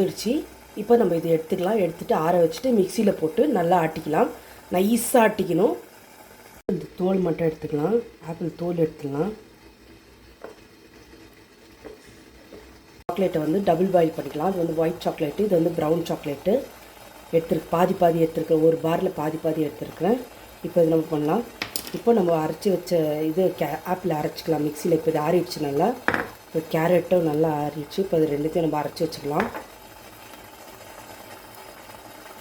வந்துடுச்சு. இப்போ நம்ம இதை எடுத்துக்கலாம். எடுத்துகிட்டு ஆற வச்சுட்டு மிக்சியில் போட்டு நல்லா ஆட்டிக்கலாம். நைஸாக ஆட்டிக்கணும். இந்த தோல் மட்டும் எடுத்துக்கலாம். ஆப்பிள் தோல் எடுத்துக்கலாம். சாக்லேட்டை வந்து டபுள் பாயில் பண்ணிக்கலாம். அது வந்து ஒயிட் சாக்லேட்டு இது வந்து ப்ரௌன் சாக்லேட்டு. எடுத்துருக்கு பாதி பாதி எடுத்துருக்கேன் ஒரு பாரில் பாதி பாதி எடுத்துருக்குறேன். இப்போ இது நம்ம பண்ணலாம். இப்போ நம்ம அரைச்சி வச்ச இது கே ஆப்பிள் அரைச்சிக்கலாம். மிக்சியில் இப்போ இது ஆறிடுச்சு நல்லா. இப்போ கேரட்டும் நல்லா ஆறிடுச்சு. இப்போ அது ரெண்டுத்தையும் நம்ம அரைச்சி வச்சுக்கலாம்.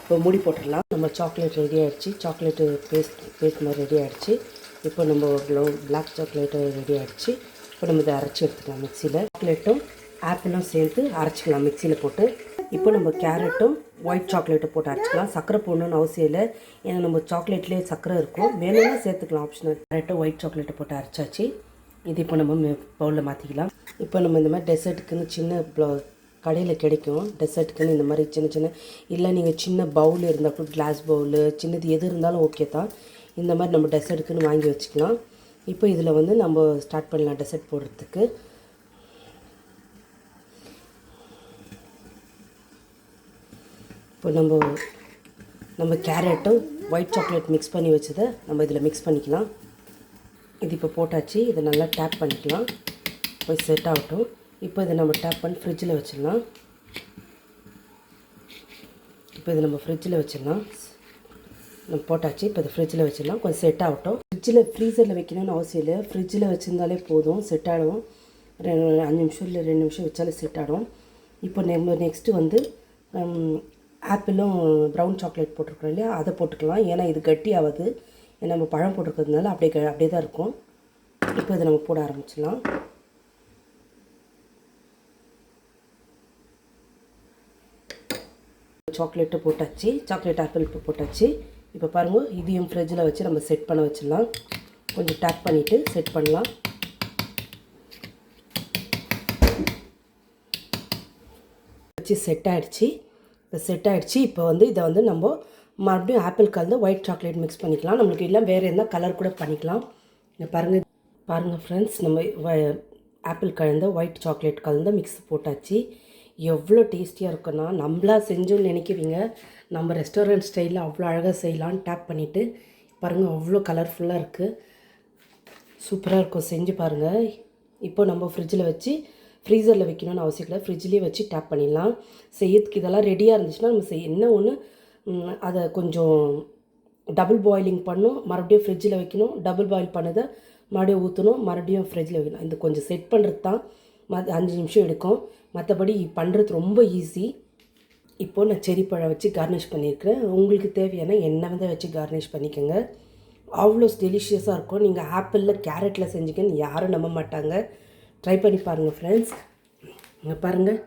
இப்போ மூடி போட்டுடலாம். நம்ம சாக்லேட் ரெடி ஆகிடுச்சு சாக்லேட்டு பேஸ்ட் பேஸ்ட் மாதிரி ரெடி ஆகிடுச்சு இப்போ நம்ம பிளாக் சாக்லேட்டு ரெடி ஆகிடுச்சு இப்போ நம்ம இதை அரைச்சி எடுத்துக்கலாம் மிக்சியில் சாக்லேட்டும் ஆப்பிளும் சேர்த்து அரைச்சிக்கலாம் மிக்சியில் போட்டு. இப்போ நம்ம கேரட்டும் ஒயிட் சாக்லேட்டும் போட்டு அரைச்சிக்கலாம். சர்க்கரை போடணும்னு அவசியம் இல்லை. ஏன்னா நம்ம சாக்லேட்லேயே சர்க்கரை இருக்கும். வேணும்னா சேர்த்துக்கலாம். ஆப்ஷனல் கேரட்டும் ஒயிட் சாக்லேட்டை போட்டு அரைச்சாச்சு. இது இப்போ நம்ம பவுலில் மாற்றிக்கலாம் இப்போ நம்ம இந்த மாதிரி டெசர்ட்டுக்குன்னு சின்ன ப்ளவு கடையில் கிடைக்கும். டெசர்ட்டுக்குன்னு இந்த மாதிரி சின்ன சின்ன இல்லை நீங்கள் சின்ன பவுல் இருந்தால் கூட கிளாஸ் பவுலு சின்னது எது இருந்தாலும் ஓகே தான். இந்த மாதிரி நம்ம டெசர்ட்டுக்குன்னு வாங்கி வச்சுக்கலாம். இப்போ இதில் வந்து நம்ம ஸ்டார்ட் பண்ணலாம் டெசர்ட் போடுறதுக்கு. இப்போ நம்ம நம்ம கேரட்டும் ஒயிட் சாக்லேட் மிக்ஸ் பண்ணி வச்சதை நம்ம இதில் மிக்ஸ் பண்ணிக்கலாம். இது இப்போ போட்டாச்சு. இதை நல்லா டேப் பண்ணிக்கலாம். போய் செட் ஆகட்டும். இப்போ இதை நம்ம டேப் பண்ணி ஃப்ரிட்ஜில் வச்சிடலாம். இப்போ இதை நம்ம ஃப்ரிட்ஜில் வச்சிடலாம். நம்ம போட்டாச்சு இப்போ இதை ஃப்ரிட்ஜில் வச்சிடலாம். கொஞ்சம் செட் ஆகட்டும். ஃப்ரிட்ஜில் ஃப்ரீசரில் வைக்கணும்னு அவசியம் இல்லை. ஃப்ரிட்ஜில் வச்சுருந்தாலே போதும் செட் ஆகிடும் அஞ்சு நிமிஷம் இல்லை ரெண்டு நிமிஷம் வச்சாலே செட் ஆகிடும் இப்போ நம்ம நெக்ஸ்ட்டு வந்து ஆப்பிளும் ப்ரௌன் சாக்லேட் போட்டிருக்கோம் இல்லையா? அதை போட்டுக்கலாம். ஏன்னா இது கட்டி ஆகுது. ஏன்னா நம்ம பழம் போட்டிருக்கிறதுனால அப்படியே க- அப்படியே தான் இருக்கும். இப்போ இதை நம்ம போட ஆரம்பிச்சிடலாம். சாக்லேட்டு போட்டாச்சு. சாக்லேட் ஆப்பிள் இப்போ போட்டாச்சு. இப்போ பாருங்கள் இதையும் ஃப்ரிட்ஜில் வச்சு நம்ம செட் பண்ண வச்சிடலாம். கொஞ்சம் டேப் பண்ணிவிட்டு செட் பண்ணலாம். வச்சு செட் ஆகிடுச்சு இப்போ செட் ஆகிடுச்சு இப்போ வந்து இதை வந்து நம்ம மறுபடியும் ஆப்பிள் கலந்து ஒயிட் சாக்லேட் மிக்ஸ் பண்ணிக்கலாம். நம்மளுக்கு இல்லை வேறு எந்த கலர் கூட பண்ணிக்கலாம். பாருங்கள் பாருங்கள் ஃப்ரெண்ட்ஸ் நம்ம வ- ஆப்பிள் கலந்த ஒயிட் சாக்லேட் கலந்து மிக்ஸ் போட்டாச்சு. எவ்வளோ டேஸ்டியாக இருக்குன்னா நம்மளாக செஞ்சோன்னு நினைக்குவீங்க நம்ம ரெஸ்டாரண்ட் ஸ்டைலில் அவ்வளோ அழகாக செய்யலான்னு டேப் பண்ணிவிட்டு பாருங்கள் அவ்வளோ கலர்ஃபுல்லாக இருக்குது சூப்பராக இருக்கும். செஞ்சு பாருங்கள் இப்போ நம்ம ஃப்ரிட்ஜில் வச்சு ஃப்ரீசரில் வைக்கணும்னு அவசியம் இல்லை. ஃப்ரிட்ஜ்லேயே வச்சு டேப் பண்ணிடலாம். செய்யறதுக்கு இதெல்லாம் ரெடியாக இருந்துச்சுன்னா நம்ம செய்ய என்ன ஒன்று அதை கொஞ்சம் டபுள் பாயிலிங் பண்ணும். மறுபடியும் ஃப்ரிட்ஜில் வைக்கணும். டபுள் பாயில் பண்ணதை மறுபடியும் ஊற்றணும் மறுபடியும் ஃப்ரிட்ஜில் வைக்கணும். இது கொஞ்சம் செட் பண்ணுறது தான் ம அஞ்சு நிமிஷம் எடுக்கும். மற்றபடி பண்ணுறது ரொம்ப ஈஸி இப்போ நான் செரி பழம் வச்சு கார்னிஷ் பண்ணியிருக்கிறேன். உங்களுக்கு தேவையான எண்ணெய் வந்து வச்சு கார்னிஷ் பண்ணிக்கோங்க. அவ்வளோ டெலிஷியஸாக இருக்கும். நீங்கள் ஆப்பிளில் கேரட்டில் செஞ்சுக்கன்னு யாரும் நம்ப மாட்டாங்க. ட்ரை பண்ணி பாருங்கள் ஃப்ரெண்ட்ஸ் இங்கே பாருங்கள்